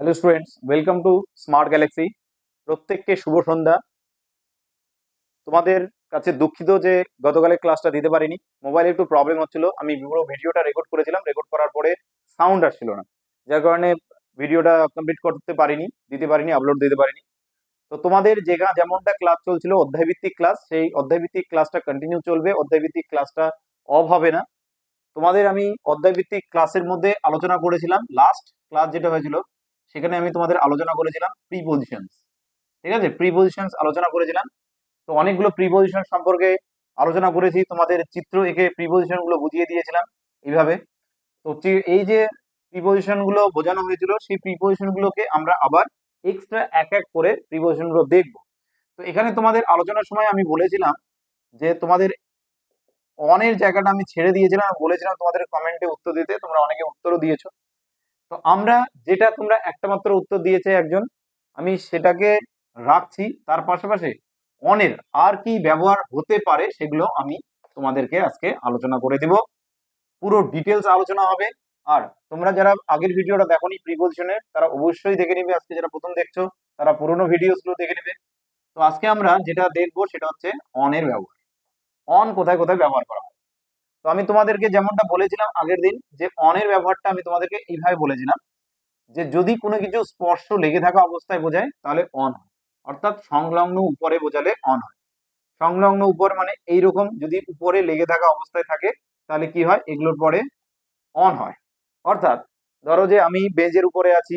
Hello students welcome to smart galaxy প্রত্যেককে শুভ সন্ধ্যা। তোমাদের কাছে দুঃখিত যে গতকালের ক্লাসটা দিতে পারিনি। মোবাইলে একটু প্রবলেম হচ্ছিল। আমি পুরো ভিডিওটা রেকর্ড করেছিলাম। রেকর্ড করার পরে সাউন্ড আসছিল না। যার কারণে ভিডিওটা কমপ্লিট করতে পারিনি, দিতে পারিনি আপলোড দিতে পারিনি। তো তোমাদের যেখানে যেমনটা ক্লাস চলছিল, অধ্যায়ভিত্তিক ক্লাস সেই অধ্যায়ভিত্তিক ক্লাসটা কন্টিনিউ চলবে। অধ্যায়ভিত্তিক ক্লাসটা অফ হবে না। তোমাদের আমি অধ্যায়ভিত্তিক ক্লাসের মধ্যে আলোচনা করেছিলাম। লাস্ট ক্লাস যেটা হয়েছিল সেখানে আমি তোমাদের আলোচনা করেছিলাম প্রি পজিশনস ঠিক আছে? প্রি পজিশনস আলোচনা করেছিলাম তো অনেকগুলো প্রি পজিশন সম্পর্কে আলোচনা করেছি, তোমাদের চিত্র এঁকে প্রি পজিশনগুলো বুঝিয়ে দিয়েছিলাম এইভাবে। তো এই যে প্রিপোজিশনগুলো বোঝানো হয়েছিল, সেই প্রিপোজিশন গুলোকে আমরা আবার এক্সট্রা এক এক করে প্রিপোজিশনগুলো দেখব। তো এখানে তোমাদের আলোচনার সময় আমি বলেছিলাম যে তোমাদের অনের জায়গাটা আমি ছেড়ে দিয়েছিলাম, বলেছিলাম তোমাদের কমেন্টে উত্তর দিতে, তোমরা অনেকে উত্তরও দিয়েছ। তো আমরা যেটা তোমরা একটা মাত্র উত্তর দিয়েছে একজন, আমি সেটাকে রাখছি। তার পাশাপাশি অনের আর কি ব্যবহার হতে পারে সেগুলো আমি তোমাদেরকে আজকে আলোচনা করে দিব। পুরো ডিটেলস আলোচনা হবে। আর তোমরা যারা আগের ভিডিওটা দেখোনি প্রিপোজিশনের তারা অবশ্যই দেখে নিবে। আজকে যারা প্রথম দেখছ, তারা পুরোনো ভিডিওসগুলো দেখে নেবে। তো আজকে আমরা যেটা দেখব সেটা হচ্ছে অনের ব্যবহার। অন কোথায় কোথায় ব্যবহার করা হয়? তো আমি তোমাদেরকে যেমনটা বলেছিলাম আগের দিন, যে অনের ব্যবহারটা আমি তোমাদেরকে এইভাবে বলেছিলাম, যে যদি কোনো কিছু স্পর্শ লেগে থাকা অবস্থায় বোঝায়, তাহলে অন হয়। অর্থাৎ সংলগ্ন উপরে বোঝালে অন হয়। সংলগ্ন উপর মানে এইরকম যদি উপরে লেগে থাকা অবস্থায় থাকে, তাহলে কি হয়? এগুলোর পরে অন হয়। অর্থাৎ ধরো যে আমি বেঞ্চের উপরে আছি,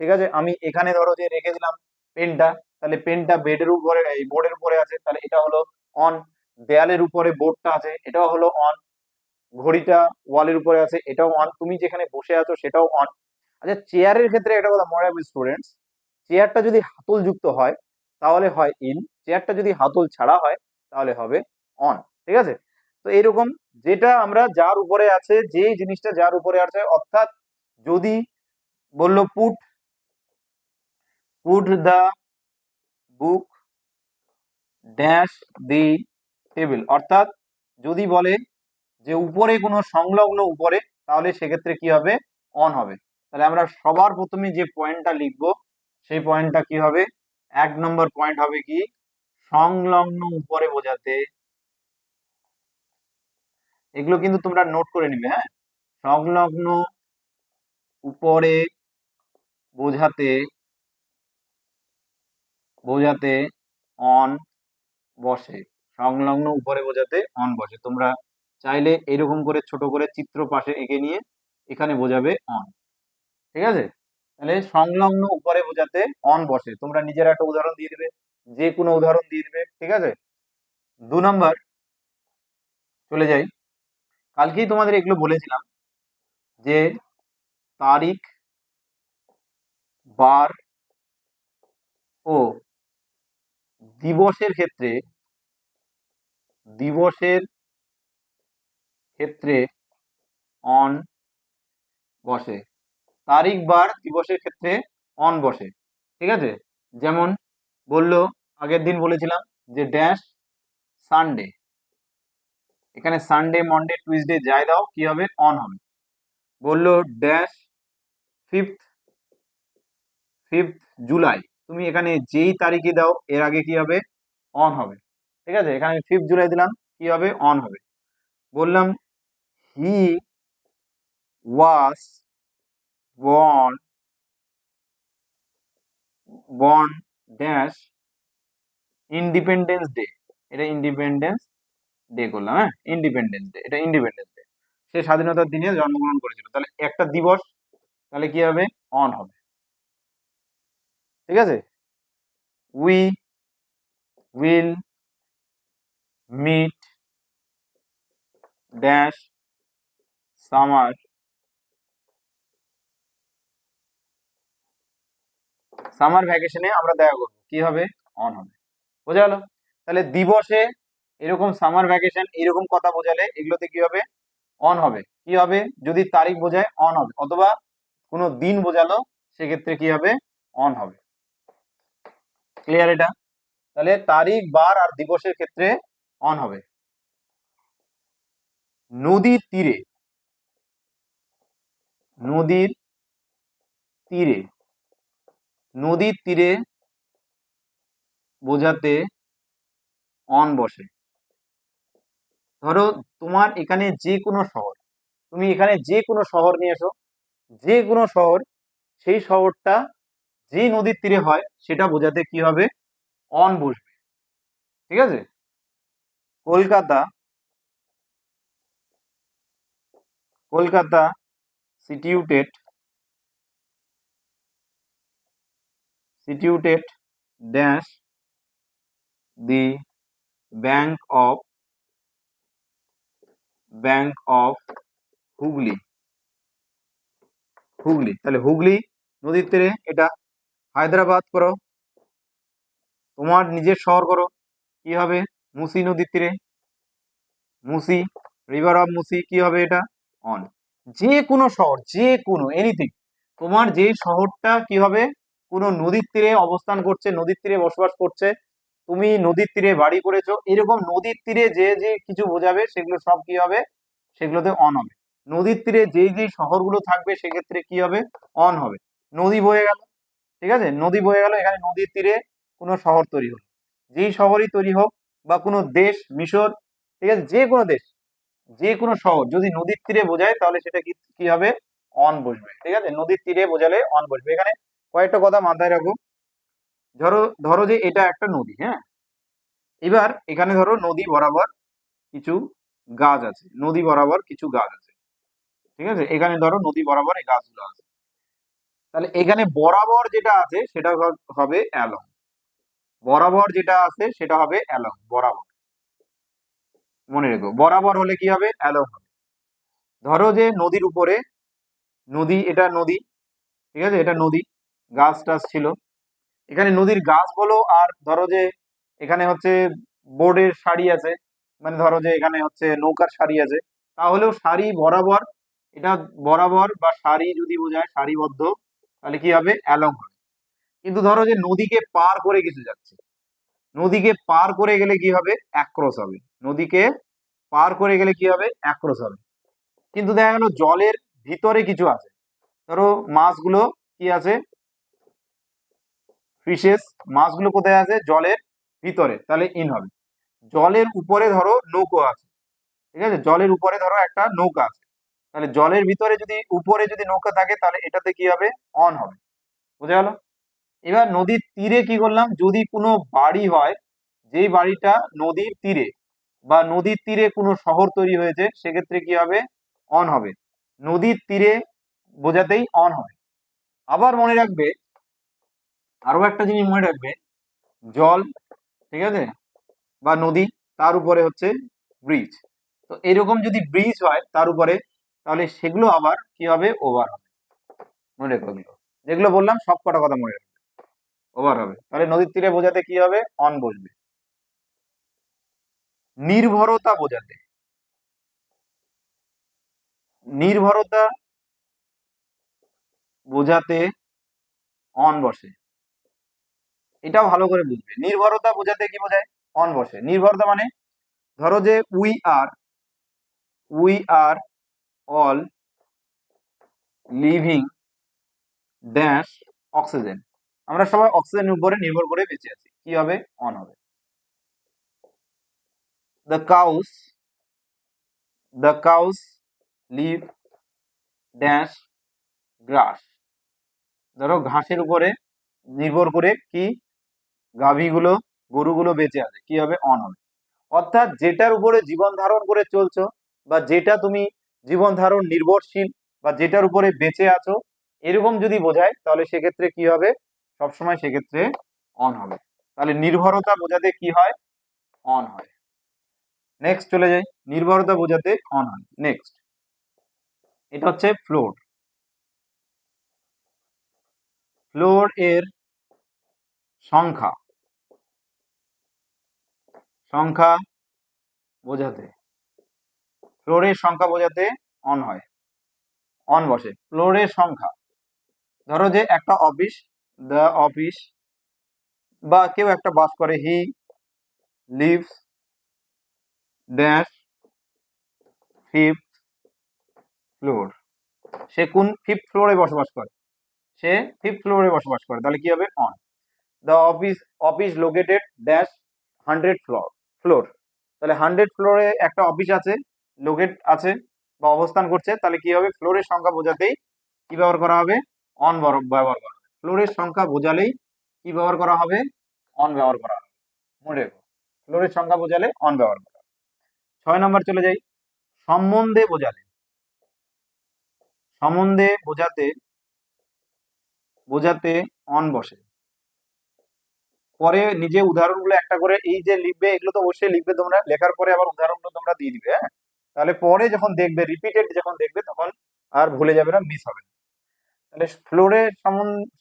ঠিক আছে? আমি এখানে ধরো যে রেখে দিলাম পেনটা তাহলে পেনটা বেডের উপরে, এই বোর্ডের উপরে আছে, তাহলে এটা হলো অন দেয়ালের উপরে বোর্ডটা আছে, এটাও হলো অন ঘড়িটা ওয়ালের উপরে আছে, এটাও অন তুমি যেখানে বসে আছো সেটাও অন আচ্ছা চেয়ারের ক্ষেত্রে একটা কথা মনে রাখবে স্টুডেন্টস চেয়ারটা যদি হাতল যুক্ত হয়, তাহলে হয় ইন চেয়ারটা যদি হাতল ছাড়া হয়, তাহলে হবে অন ঠিক আছে? তো এরকম যেটা আমরা যার উপরে আছে, যে জিনিসটা যার উপরে আছে, অর্থাৎ যদি বলল put put the book dash the table অর্থাৎ যদি বলে যে উপরে কোনো সংলগ্ন উপরে, তাহলে সেক্ষেত্রে কি হবে? অন হবে। তাহলে আমরা সবার প্রথমে যে পয়েন্টটা লিখব, সেই পয়েন্টটা কি হবে? এক নম্বর পয়েন্ট হবে কি? সংলগ্ন উপরে বোঝাতে। এগুলো কিন্তু তোমরা নোট করে নিবে হ্যাঁ? সংলগ্ন উপরে বোঝাতে বোঝাতে অন বসে। সংলগ্ন উপরে বোঝাতে অন বসে। তোমরা চাইলে এরকম করে ছোট করে চিত্র পাশে এঁকে নিয়ে এখানে বোঝাবে অন ঠিক আছে? তাহলে সংলগ্ন উপরে বোঝাতে অন বসে। তোমরা নিজের একটা উদাহরণ দিয়ে দিবে, যে কোনো উদাহরণ দিয়ে দিবে, ঠিক আছে? দু নম্বর, চলে যাই। কালকেই তোমাদের এগুলো বলেছিলাম যে তারিখ, বার ও দিবসের ক্ষেত্রে দিবসের ক্ষেত্রে অন বসে। তারিখ বার দিবসের ক্ষেত্রে অন বসে, ঠিক আছে? যেমন বলল, আগের দিন বলেছিলাম যে ড্যাশ সানডে এখানে সানডে মন্ডে টুইসডে যাই দাও, কি হবে? অন হবে। বলল ড্যাশ ফিফথ ফিফথ জুলাই তুমি এখানে যেই তারিখে দাও, এর আগে কি হবে? অন হবে। ঠিক আছে? এখানে ফিফথ জুলাই দিলাম, কি হবে? অন হবে। বললাম he was born born dash independence day এটা ইন্ডিপেন্ডেন্স ডে করলাম হ্যাঁ? ইন্ডিপেন্ডেন্স ডে এটা ইন্ডিপেন্ডেন্স ডে সে স্বাধীনতার দিনে জন্মগ্রহণ করেছিল। তাহলে একটা দিবস, তাহলে কি হবে? অন হবে। ঠিক আছে? We will meet dash summer summer ভ্যাকেশনে আমরা দেখা করব। কি হবে? অন হবে। বোঝা গেল? তাহলে দিবসে এরকম সামার ভ্যাকেশন এরকম কথা বোঝালে এগুলোতে কি হবে? অন হবে। কি হবে? যদি তারিখ বোঝায় অন হবে। অথবা কোনো দিন বোঝালো, সেক্ষেত্রে কি হবে? অন হবে। ক্লিয়ার এটা? তাহলে তারিখ, বার আর দিবসের ক্ষেত্রে অন হবে। নদীর তীরে নদীর তীরে নদীর তীরে বোঝাতে অন বসে। ধরো তোমার এখানে যে কোনো শহর, তুমি এখানে যে কোনো শহর নিয়ে এসো, যে কোনো শহর, সেই শহরটা যে নদীর তীরে হয়, সেটা বোঝাতে কি হবে? অন বসবে। ঠিক আছে? Kolkata Kolkata situated situated dash the bank of bank of Hooghly Hooghly তাহলে হুগলি নদীর তীরে এটা হায়দ্রাবাদ করো। তোমার নিজের শহর করো। কি হবে? মুসি নদীর তীরে। মুসি রিভার অফ মুসি কি হবে এটা? অন যে কোনো শহর, যে কোনো এনিথিং তোমার যে শহরটা কি হবে? কোনো নদীর তীরে অবস্থান করছে, নদীর তীরে বসবাস করছে, তুমি নদীর তীরে বাড়ি করেছ, এরকম নদীর তীরে যে যে কিছু বোঝাবে, সেগুলো সব কি হবে? সেগুলোতে অন হবে। নদীর তীরে যেই যেই শহরগুলো থাকবে, সেক্ষেত্রে কি হবে? অন হবে। নদী বয়ে গেল, ঠিক আছে? নদী বয়ে গেল, এখানে নদীর তীরে কোনো শহর তৈরি হলো। যেই শহরই তৈরি হোক বা কোনো দেশ, মিশর, ঠিক আছে? যে কোনো দেশ যে কোনো শহর, যদি নদীর তীরে বোঝায়, তাহলে সেটা কি হবে? অন বসবে, ঠিক আছে? নদীর তীরে বোঝালে অন বসবে। এখানে কয়েকটা কথা মাথায় রাখো। ধরো ধরো যে এটা একটা নদী হ্যাঁ? এবার এখানে ধরো নদী বরাবর কিছু গাছ আছে। নদী বরাবর কিছু গাছ আছে। ঠিক আছে? এখানে ধরো নদী বরাবর এই গাছগুলো আছে। তাহলে এখানে বরাবর যেটা আছে, সেটা হবে অ্যালং। বরাবর যেটা আছে, সেটা হবে অ্যালং, বরাবর। মনে রেখো, বরাবর হলে কি হবে? অ্যালং হবে। ধরো যে নদীর উপরে, নদী, এটা নদী, ঠিক আছে? এটা নদী, গাছ টাছ ছিল। এখানে নদীর গাছ বলো, আর ধরো যে এখানে হচ্ছে বোর্ডের সারি আছে মানে ধরো যে এখানে হচ্ছে নৌকার সারি আছে, তাহলেও সারি বরাবর, এটা বরাবর বা সারি যদি বোঝায়, সারিবদ্ধ, তাহলে কি হবে? অ্যালং হবে। কিন্তু ধরো যে নদীকে পার করে কিছু যাচ্ছে, নদীকে পার করে গেলে কি হবে? অ্যাক্রস হবে। নদীকে পার করে গেলে কি হবে? অ্যাক্রস হবে। কিন্তু দেখা গেল জলের ভিতরে কিছু আছে। ধরো মাছগুলো কি আছে? ফিশেস মাছগুলো কোথায় আছে? জলের ভিতরে। তাহলে ইন হবে। জলের উপরে ধরো নৌকো আছে। ঠিক আছে? জলের উপরে ধরো একটা নৌকা আছে। তাহলে জলের ভিতরে যদি, উপরে যদি নৌকা থাকে, তাহলে এটাতে কি হবে? অন হবে। বুঝা গেল? এবার নদীর তীরে কি করলাম? যদি কোনো বাড়ি হয়, যেই বাড়িটা নদীর তীরে বা নদীর তীরে কোনো শহর তৈরি হয়েছে, সেক্ষেত্রে কি হবে? অন হবে। নদীর তীরে বোঝাতেই অন হবে। আবার মনে রাখবে আরও একটা জিনিস মনে রাখবে, জল, ঠিক আছে? বা নদী, তার উপরে হচ্ছে ব্রিজ তো এরকম যদি ব্রিজ হয় তার উপরে, তাহলে সেগুলো আবার কি হবে? ওভার হবে। মনে রেখো যেগুলো বললাম সব কটা কথা মনে রাখবে। ওভার হবে। তাহলে নদীর তীরে বোঝাতে কি হবে? অন বসবে। নির্ভরতা বোঝাতে। নির্ভরতা বোঝাতে অন বসে। এটাও ভালো করে বুঝবে। নির্ভরতা বোঝাতে কি বোঝায়? অন বসে। নির্ভরতা মানে ধরো যে we are we are all living dash oxygen আমরা সবাই অক্সিজেনের উপরে নির্ভর করে বেঁচে আছি। কি হবে? অন হবে। The cows the cows live dash grass ধরো ঘাসের উপরে নির্ভর করে কি গাভীগুলো, গরুগুলো বেঁচে আছে, কি হবে? অন হবে। অর্থাৎ যেটার উপরে জীবন ধারণ করে চলছো বা যেটা তুমি জীবন ধারণ নির্ভরশীল বা যেটার উপরে বেঁচে আছো, এরকম যদি বোঝায়, তাহলে সেক্ষেত্রে কি হবে? সবসময় সেক্ষেত্রে অন হবে। তাহলে নির্ভরতা বোঝাতে কি হয়? অন হয়। নেক্সট চলে যাই। নির্ভরতা বোঝাতে অন হয় নেক্সট এটা হচ্ছে ফ্লোর ফ্লোর এর সংখ্যা। সংখ্যা বোঝাতে। ফ্লোরের সংখ্যা বোঝাতে অন হয়। অন বসে। ফ্লোরের সংখ্যা। ধরো যে একটা অফিস দ্য অফিস বা কেউ একটা বাস করে he lives dash fifth floor সে কোন ফিফথ ফ্লোরে বসবাস করে? সে ফিফথ ফ্লোরে বসবাস করে। তাহলে কি হবে? On the office office located dash hundred floor floor তাহলে হান্ড্রেড ফ্লোরে একটা অফিস আছে লোকেট আছে বা অবস্থান করছে, তাহলে কি হবে? ফ্লোরের সংখ্যা বোঝাতেই কি ব্যবহার করা হবে? অন ব্যবহার করা হবে। ফ্লোরের সংখ্যা বোঝালেই কি ব্যবহার করা হবে? অন ব্যবহার করা হবে। মনে রেখো। ফ্লোরের সংখ্যা বোঝালে অন ব্যবহার করা ছয় নম্বর চলে যাই। সম্বন্ধে বোঝালে সম্বন্ধে বোঝাতে বোঝাতে অন বসে। পরে নিজে উদাহরণগুলো একটা করে এই যে লিখবে, এগুলো তো অবশ্যই লিখবে তোমরা। লেখার পরে আবার উদাহরণগুলো তোমরা দিয়ে দিবে হ্যাঁ? তাহলে পরে যখন দেখবে রিপিটেড যখন দেখবে, তখন আর ভুলে যাবে না মিস হবে না। তাহলে ফ্লোরে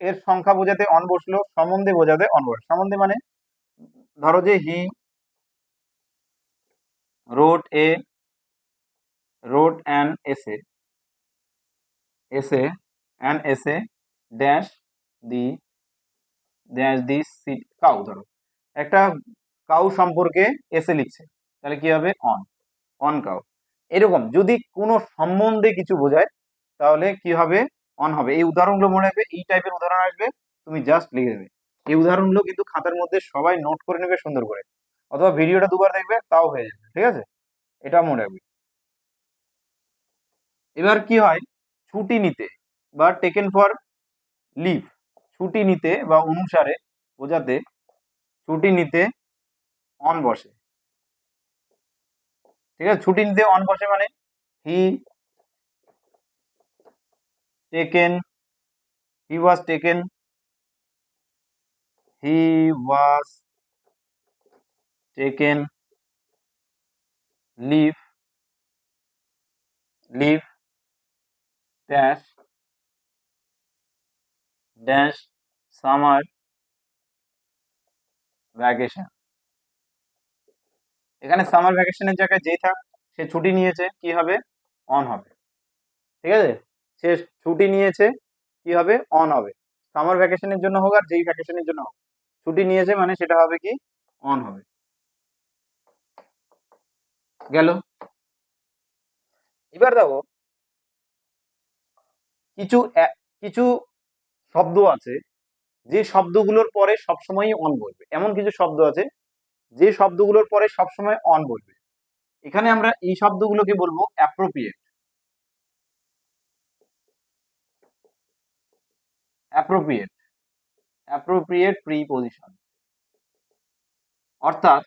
এর সংখ্যা বোঝাতে অন বসল, সম্বন্ধে বোঝাতে অন বসল। সম্বন্ধে মানে ধরো যে he wrote a, wrote an essay essay an essay dash the dash the sit cow ধরো। একটা কাউ সম্পর্কে এসে লিখছে, তাহলে কি হবে? On on cow. এরকম যদি কোনো সম্বন্ধে কিছু বোঝায়, তাহলে কি হবে? অন হবে। এই উদাহরণগুলো মনে রাখবে, এই টাইপের উদাহরণ আসবে, তুমি জাস্ট লিখে দেবে। এই উদাহরণগুলো কিন্তু খাতার মধ্যে সবাই নোট করে নেবে সুন্দর করে। অথবা ভিডিওটা দুবার দেখবে, তাও হয়ে যাবে, ঠিক আছে? এটা মনে রাখবে। এবার কি হয়? ছুটি নিতে বা টেকেন ফর লিভ ছুটি নিতে বা অনুসারে বোঝাতে ছুটি নিতে অন বসে। ঠিক আছে? ছুটি নিতে অন বসে মানে he taken he was taken he was taken leave leave dash dash summer vacation এখানে সামার ভ্যাকেশনের জায়গায় যেই থাক, সে ছুটি নিয়েছে, কি হবে? অন হবে। ঠিক আছে? সে ছুটি নিয়েছে, কি হবে? অন হবে। সামার ভ্যাকেশনের জন্য হোক আর যেই ভ্যাকেশনের জন্য হোক। ছুটি নিয়েছে মানে সেটা হবে কি? অন হবে। গেল। এবার দেখো, কিছু কিছু শব্দ আছে, যে শব্দগুলোর পরে সবসময় অন বলবে এমন কিছু শব্দ আছে, যে শব্দগুলোর পরে সবসময় অন বলবে এখানে আমরা এই শব্দগুলোকে বলব অ্যাপ্রোপ্রিয়েট অ্যাপ্রোপ্রিয়েট অ্যাপ্রোপ্রিয়েট প্রিপোজিশন অর্থাৎ